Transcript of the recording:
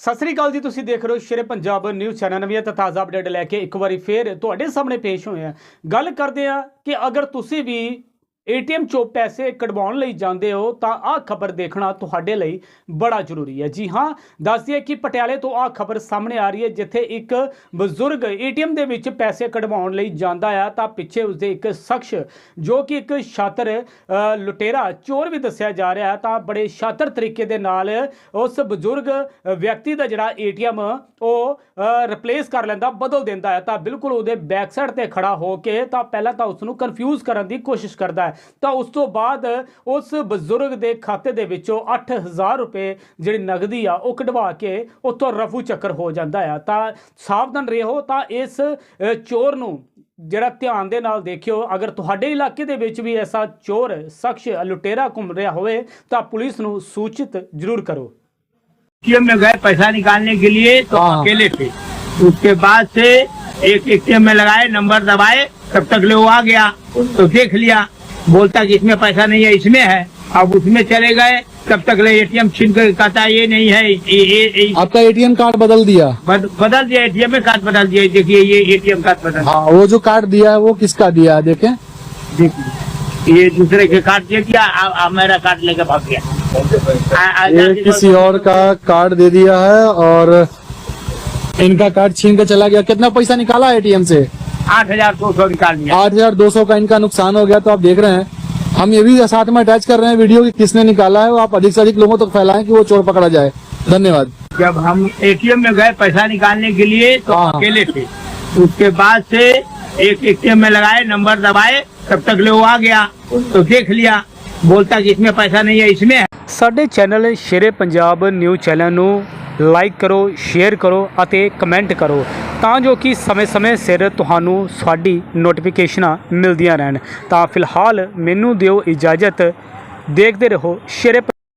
ਸਤਿ ਸ੍ਰੀ ਅਕਾਲ ਜੀ, ਤੁਸੀਂ ਦੇਖ ਰਹੇ ਹੋ ਸ਼ੇਰੇ ਪੰਜਾਬ ਨਿਊਜ਼ ਚੈਨਲ ਨਵੀਆਂ ਤੇ ਤਾਜ਼ਾ ਅਪਡੇਟ ਲੈ ਕੇ ਇੱਕ ਵਾਰੀ ਫੇਰ ਤੁਹਾਡੇ ਸਾਹਮਣੇ ਪੇਸ਼ ਹੋਏ ਆ ਗੱਲ ਕਰਦੇ ਆ ਕਿ ਅਗਰ ਤੁਸੀਂ ਵੀ ਏਟੀਐਮ ਚੋਂ ਪੈਸੇ ਕਢਵਾਉਣ ਲਈ ਜਾਂਦੇ ਹੋ ਤਾਂ ਆਹ ਖਬਰ ਦੇਖਣਾ ਤੁਹਾਡੇ ਲਈ ਬੜਾ ਜ਼ਰੂਰੀ ਹੈ। ਜੀ ਹਾਂ, ਦੱਸ ਕਿ ਪਟਿਆਲੇ ਤੋਂ ਆਹ ਖਬਰ ਸਾਹਮਣੇ ਆ ਰਹੀ ਹੈ, ਜਿੱਥੇ ਇੱਕ ਬਜ਼ੁਰਗ ਏਟੀਐਮ ਦੇ ਵਿੱਚ ਪੈਸੇ ਕਢਵਾਉਣ ਲਈ ਜਾਂਦਾ ਆ ਤਾਂ ਪਿੱਛੇ ਉਸਦੇ ਇੱਕ ਸ਼ਖਸ, ਜੋ ਕਿ ਇੱਕ ਛਾਤਰ ਲੁਟੇਰਾ, ਚੋਰ ਵੀ ਦੱਸਿਆ ਜਾ ਰਿਹਾ ਤਾਂ ਬੜੇ ਛਾਤਰ ਤਰੀਕੇ ਦੇ ਨਾਲ ਉਸ ਬਜ਼ੁਰਗ ਵਿਅਕਤੀ ਦਾ ਜਿਹੜਾ ਏਟੀਐਮ, ਉਹ ਰਿਪਲੇਸ ਕਰ ਲੈਂਦਾ, ਬਦਲ ਦਿੰਦਾ ਹੈ। ਤਾਂ ਬਿਲਕੁਲ ਉਹਦੇ ਬੈਕ ਸਾਈਡ ਤੇ ਖੜਾ ਹੋ ਕੇ ਤਾਂ ਪਹਿਲਾਂ ਤਾਂ ਉਸ ਨੂੰ ਕਨਫਿਊਜ਼ ਕਰਨ ਦੀ ਕੋਸ਼ਿਸ਼ ਕਰਦਾ ਤਾਂ ਉਸ ਤੋਂ ਬਾਅਦ ਉਸ ਬਜ਼ੁਰਗ ਦੇ ਖਾਤੇ ਦੇ ਵਿੱਚੋਂ 8000 ਰੁਪਏ ਜਿਹੜੀ ਨਗਦੀ ਆ ਉਹ ਕਢਵਾ ਕੇ ਉੱਥੋਂ ਰਫੂ ਚੱਕਰ ਹੋ ਜਾਂਦਾ ਆ ਤਾਂ ਸਾਵਧਾਨ ਰਹੋ ਤਾਂ ਇਸ ਅ, ਚੋਰ ਨੂੰ ਜਿਹੜਾ ਧਿਆਨ ਦੇ ਨਾਲ ਦੇਖਿਓ ਅਗਰ ਤੁਹਾਡੇ ਇਲਾਕੇ ਦੇ ਵਿੱਚ ਵੀ ਐਸਾ ਚੋਰ ਸ਼ਖਸ ਲੁਟੇਰਾ ਘੁੰਮ ਰਿਹਾ ਹੋਵੇ ਤਾਂ ਪੁਲਿਸ ਨੂੰ ਸੂਚਿਤ ਜ਼ਰੂਰ ਕਰੋ एटीएम में गए पैसा निकालने के लिए तो हाँ। अकेले थे उसके बाद से एक एटीएम में लगाए नंबर दबाए तब तक ले वो आ गया तो देख लिया बोलता कि इसमें पैसा नहीं है इसमें है। अब उसमें चले गए तब तक ले एटीएम छीन कर कहता ये नहीं है ये, ये, ये आपका एटीएम कार्ड बदल दिया। बद, बदल दिया एटीएम में कार्ड बदल दिया। देखिए ये एटीएम कार्ड बदल हाँ वो जो कार्ड दिया है वो किसका दिया है देखे। देखिए ये दूसरे के कार्ड दे दिया आ, आ, मेरा कार्ड लेकर भाग गया। आ, आ, ये किसी और का कार्ड दे दिया है और इनका कार्ड छीन के चला गया। कितना पैसा निकाला एटीएम से? आठ हजार दो सौ निकाल दिया आठ हजार दो सौ का इनका नुकसान हो गया तो आप देख रहे हैं हम ये भी साथ में अटैच कर रहे हैं वीडियो कि किसने निकाला है वो आप अधिक से अधिक लोगों तक फैलाएं कि वो चोर पकड़ा जाए धन्यवाद जब हम एटीएम में गए पैसा निकालने के लिए तो हाँ। अकेले थे उसके बाद से एक एटीएम में लगाए नंबर दबाए तब तक ले वो आ गया तो देख लिया बोलता कि इसमें पैसा नहीं है इसमें है ਸਾਡੇ channel Shere Punjab news channel ਨੂੰ ਲਾਈਕ ਕਰੋ ਸ਼ੇਅਰ ਕਰੋ ਅਤੇ ਕਮੈਂਟ ਕਰੋ ਤਾਂ ਜੋ ਕਿ ਸਮੇਂ-ਸਮੇਂ ਸਿਰ ਤੁਹਾਨੂੰ ਸਾਡੀ ਨੋਟੀਫਿਕੇਸ਼ਨਾਂ ਮਿਲਦੀਆਂ ਰਹਿਣ। ਤਾਂ ਫਿਲਹਾਲ ਮੈਨੂੰ ਦਿਓ ਇਜਾਜ਼ਤ। ਦੇਖਦੇ ਰਹੋ ਸ਼ੇਰੇ